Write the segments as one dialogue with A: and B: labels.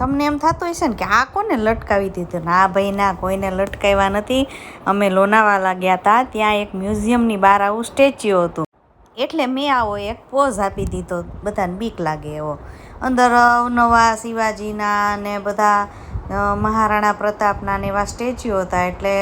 A: તમને એમ થતું હશે ને કે આ કોને લટકાવી દીધું? ના ભાઈ, ના, કોઈને લટકાવ્યા નથી. અમે લોનાવાલા ગયા હતા. ત્યાં એક મ્યુઝિયમની બહાર આવું સ્ટેચ્યુ હતું. એટલે મેં આવો એક પોઝ આપી દીધો. બધાને બીક લાગે એવો. અંદર અવનવા શિવાજીના ને બધા મહારાણા પ્રતાપના ને એવા સ્ટેચ્યુ હતા. એટલે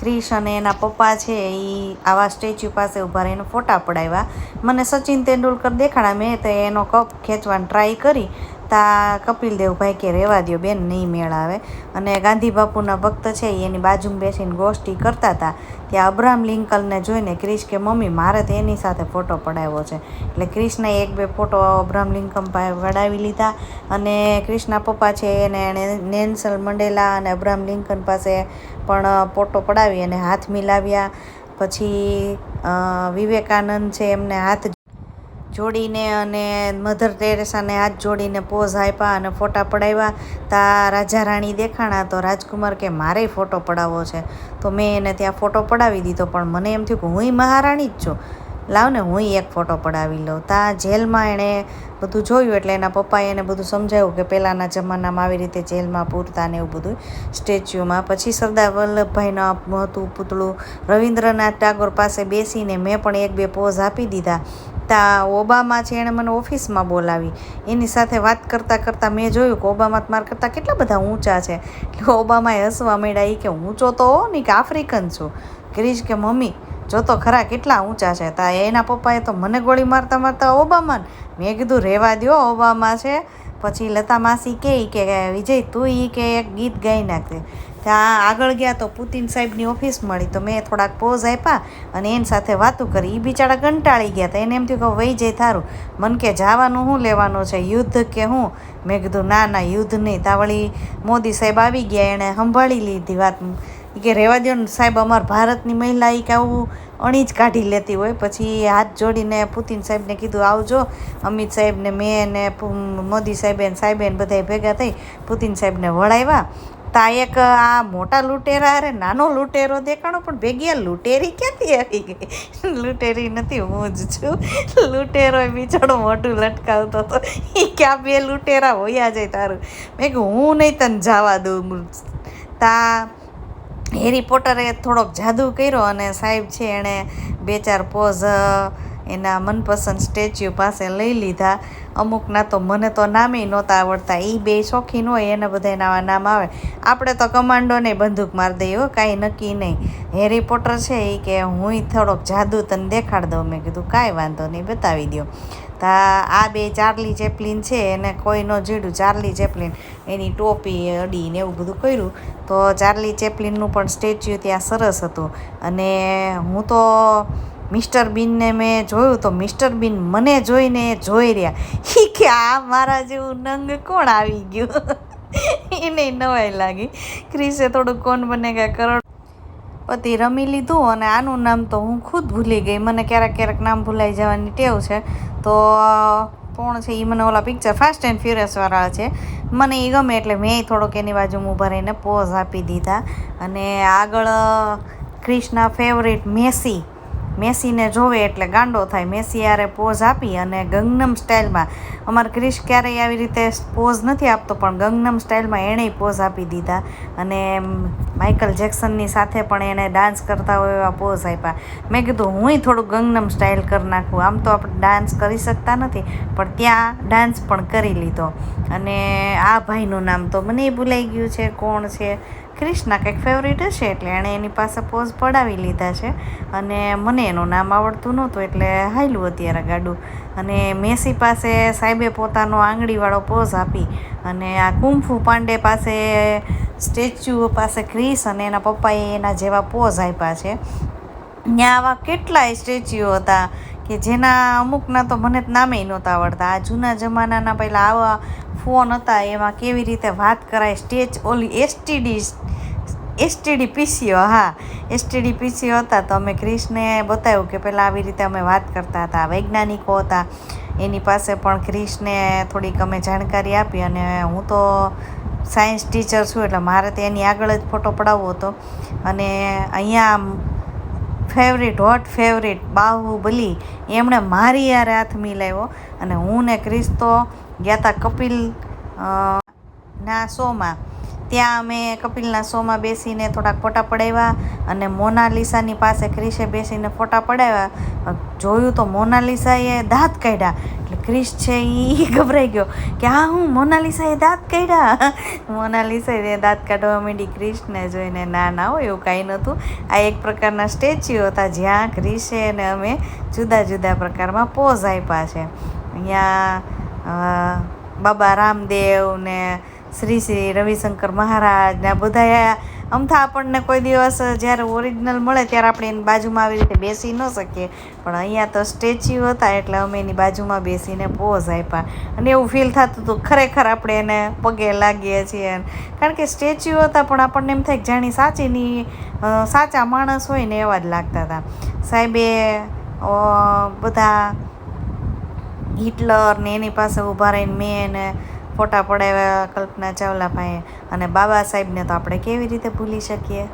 A: ક્રિશ અને એના પપ્પા છે એ આવા સ્ટેચ્યુ પાસે ઊભા રહીને ફોટા પડાવ્યા. મને સચિન તેંડુલકર દેખાડા મેં તો એનો કપ ખેંચવાની ટ્રાય કરી. તા કપિલ દેવભાઈ કે રહેવા દ્યો બેન, નહીં મેળ આવે. અને ગાંધી બાપુના ભક્ત છે એની બાજુમાં બેસીને ગોષ્ઠી કરતા હતા ત્યાં અબ્રાહમ લિંકલને જોઈને ક્રિશ કે, મમ્મી, મારે તો એની સાથે ફોટો પડાવ્યો છે. એટલે ક્રિશને એક બે ફોટો અબ્રાહમ લિંકન પડાવી લીધા. અને ક્રિશના પપ્પા છે એને એણે નેન્સલ મંડેલા અને અબ્રાહમ લિંકન પાસે પણ ફોટો પડાવી અને હાથ મિલાવ્યા. પછી વિવેકાનંદ છે એમને હાથ જોડીને અને મધર ટેરેસાને હાથ જોડીને પોઝ આપ્યા અને ફોટા પડાવ્યા. તા રાજા રાણી દેખાણા તો રાજકુમાર કે મારેય ફોટો પડાવવો છે. તો મેં એને ત્યાં ફોટો પડાવી દીધો, પણ મને એમ થયું કે, હુંય મહારાણી જ છું. લાવ ને, હુંય એક ફોટો પડાવી લઉં. તા જેલમાં એણે બધું જોયું, એટલે એના પપ્પાએ એને બધું સમજાવ્યું કે પહેલાંના જમાનામાં આવી રીતે જેલમાં પૂરતા ને એવું બધું સ્ટેચ્યુમાં પછી સરદાર વલ્લભભાઈનું હતું પૂતળું રવિન્દ્રનાથ ટાગોર પાસે બેસીને મેં પણ એક બે પોઝ આપી દીધા. તા ઓબામા છે એણે મને ઓફિસમાં બોલાવી. એની સાથે વાત કરતાં કરતાં મેં જોયું કે ઓબામા મારા કરતાં કેટલા બધા ઊંચા છે. ઓબામાએ હસવા માંડ્યા એ કે ઊંચો તો હો નહીં કે આફ્રિકન છું. ક્રિશ કે મમ્મી, જો તો ખરા કેટલા ઊંચા છે. તા એના પપ્પાએ તો મને ગોળી મારતા મારતા ઓબામાને. મેં કીધું રહેવા દ્યો, ઓબામા છે. પછી લતા માસી કહે કે, વિજય, તું એ કે એક ગીત ગાઈ નાખે ત્યાં આગળ ગયા તો પુતિન સાહેબની ઓફિસ મળી. તો મેં થોડાક પોઝ આપ્યા અને એની સાથે વાતો કરી. એ બિચારા કંટાળી ગયા હતા. એને એમ થયું કે વહી જાય થારું. મન કે જવાનું શું લેવાનું છે? યુદ્ધ કે હું? મેં કીધું, ના ના, યુદ્ધ નહીં. તાવળી મોદી સાહેબ આવી ગયા. એણે સંભાળી લીધી વાત. કે રહેવા દો ને સાહેબ, અમાર ભારતની મહિલા એ કે આવું અણી જ કાઢી લેતી હોય. પછી હાથ જોડીને પુતિન સાહેબને કીધું, આવજો. અમિત સાહેબને મેં ને મોદી સાહેબે એને સાહેબે ને બધાય ભેગા થઈ પુતિન સાહેબને વળાવ્યા તા એક આ મોટા લૂંટેરા અરે નાનો લૂંટેરો દેખાણો, પણ ભેગી આ લૂંટેરી ક્યાંથી આવી ગઈ? લૂંટેરી નથી, હું જ છું. લૂંટેરો બિચારો મોઢું લટકાવતો હતો. એ ક્યાં બે લૂંટેરા હોયા જાય તારું? મેં કીધું, હું નહીં તને જવા દઉં. તા હેરી પોટરે થોડોક જાદુ કર્યો અને સાહેબ છે એણે બે ચાર પોઝ એના મનપસંદ સ્ટેચ્યુ પાસે લઈ લીધા. અમુકના તો મને તો નામે નહોતા આવડતા. એ બે શોખીન હોય એને બધા નવા નામ આવે. આપણે તો કમાન્ડોને બંદૂક મારી દઈએ હો, કાંઈ નક્કી નહીં. હેરી પોટર છે એ કે હું થોડોક જાદુ તને દેખાડ દઉં. મેં કીધું, કાંઈ વાંધો નહીં, બતાવી દો તા આ બે ચાર્લી ચેપલિન છે, એને કોઈ ન જીડું ચાર્લી ચેપલિન એની ટોપી અડી ને એવું બધું કર્યું. તો ચાર્લી ચેપલિનનું પણ સ્ટેચ્યુ ત્યાં સરસ હતું. અને હું તો મિસ્ટર બીનને મેં જોયું તો મિસ્ટર બીન મને જોઈને જોઈ રહ્યા. એ કે આ મારા જેવું નંગ કોણ આવી ગયું? એને નવાઈ લાગી. ક્રિસે થોડું કોણ બનેગા કરોડ પતિ રમી લીધું અને આનું નામ તો હું ખુદ ભૂલી ગઈ. મને ક્યારેક ક્યારેક નામ ભૂલાઈ જવાની ટેવ છે. તો કોણ છે? એ મને ઓલા પિક્ચર ફાસ્ટ એન્ડ ફ્યુરિયસવાળા છે. મને એ ગમે એટલે મેં થોડોક એની બાજુમાં ઊભા રહીને પોઝ આપી દીધા. અને આગળ ક્રિષ્ના ફેવરેટ મેસી મેસીને જોવે એટલે ગાંડો થાય. મેસી યારે પોઝ આપી અને ગંગનમ સ્ટાઇલમાં અમારે ક્રિશ ક્યારેય આવી રીતે પોઝ નથી આપતો, પણ ગંગનમ સ્ટાઇલમાં એણે પોઝ આપી દીધા અને માઇકલ જેક્સનની સાથે પણ એણે ડાન્સ કરતા હોય એવા પોઝ આપ્યા. મેં કીધું, હુંય થોડું ગંગનમ સ્ટાઇલ કરી નાખું. આમ તો આપણે ડાન્સ કરી શકતા નથી, પણ ત્યાં ડાન્સ પણ કરી લીધો. અને આ ભાઈનું નામ તો મને ભૂલાઈ ગયું છે, કોણ છે? ક્રિષ્ના કંઈક ફેવરિટ હશે એટલે એણે એની પાસે પોઝ પડાવી લીધા છે. અને મને એનું નામ આવડતું નહોતું એટલે હાલ્યું અત્યારે ગાડું. અને મેસી પાસે સાહેબે પોતાનો આંગળીવાળો પોઝ આપી. અને આ કુંફુ પાંડે પાસે સ્ટેચ્યુ પાસે ક્રિસ અને એના પપ્પાએ એના જેવા પોઝ આપ્યા છે. ત્યાં આવા કેટલાય સ્ટેચ્યુ હતા કે જેના અમુકના તો મને નામે નહોતા આવડતા. આ જૂના જમાનાના પહેલાં આવા ફોન હતા, એમાં કેવી રીતે વાત કરાય? સ્ટેજ ઓલી એસટીડી એસટીડી પીસીઓ હા. એસટીડી પીસીઓ હતા તો અમે ક્રિશને બતાવ્યું કે પહેલાં આવી રીતે અમે વાત કરતા હતા. વૈજ્ઞાનિકો હતા. એની પાસે પણ ક્રિશને થોડીક અમે જાણકારી આપી અને હું તો સાયન્સ ટીચર છું, એટલે મારે તો એની આગળ જ ફોટો પડાવવો હતો. અને અહીંયા ફેવરિટ, હોટ ફેવરિટ બાહુબલી, એમણે મારી યારે હાથ મિલાવ્યો. અને હું ને ક્રિશ તો ગયા હતા કપિલ ના શોમાં. ત્યાં અમે કપિલના શોમાં બેસીને થોડાક ફોટા પડાવ્યા અને મોનાલિસાની પાસે ક્રિશે બેસીને ફોટા પડાવ્યા. જોયું તો મોનાલિસાએ દાંત કાઢ્યા. એટલે ક્રિશ છે એ ગભરાઈ ગયો કે, હા, હું મોનાલિસાએ દાંત કાઢ્યા. મોનાલિસાએ દાંત કાઢવા માંડી ક્રિશને જોઈને, ના ના હોય એવું કાંઈ નહોતું. આ એક પ્રકારના સ્ટેચ્યુ હતા જ્યાં ક્રિશે અને અમે જુદા જુદા પ્રકારમાં પોઝ આપ્યા છે. અહીંયા બાબા રામદેવ ને શ્રી શ્રી રવિશંકર મહારાજ ને આ બધા અમથા આપણને કોઈ દિવસ જ્યારે ઓરિજિનલ મળે ત્યારે આપણે એની બાજુમાં આવી રીતે બેસી ન શકીએ. પણ અહીંયા તો સ્ટેચ્યુ હતા એટલે અમે એની બાજુમાં બેસીને પોઝ આપ્યા. અને એવું ફીલ થતું હતું, ખરેખર આપણે એને પગે લાગીએ છીએ. કારણ કે સ્ટેચ્યુ હતા, પણ આપણને એમ થાય કે જાણી સાચીની સાચા માણસ હોય ને એવા જ લાગતા હતા. સાહેબે બધા હિટલર ને એની પાસે ઊભા રહીને મેં એને ફોટા પડાવ્યા કલ્પના ચાવલા પાસે અને બાબા સાહેબને તો આપણે કેવી રીતે ભૂલી શકીએ?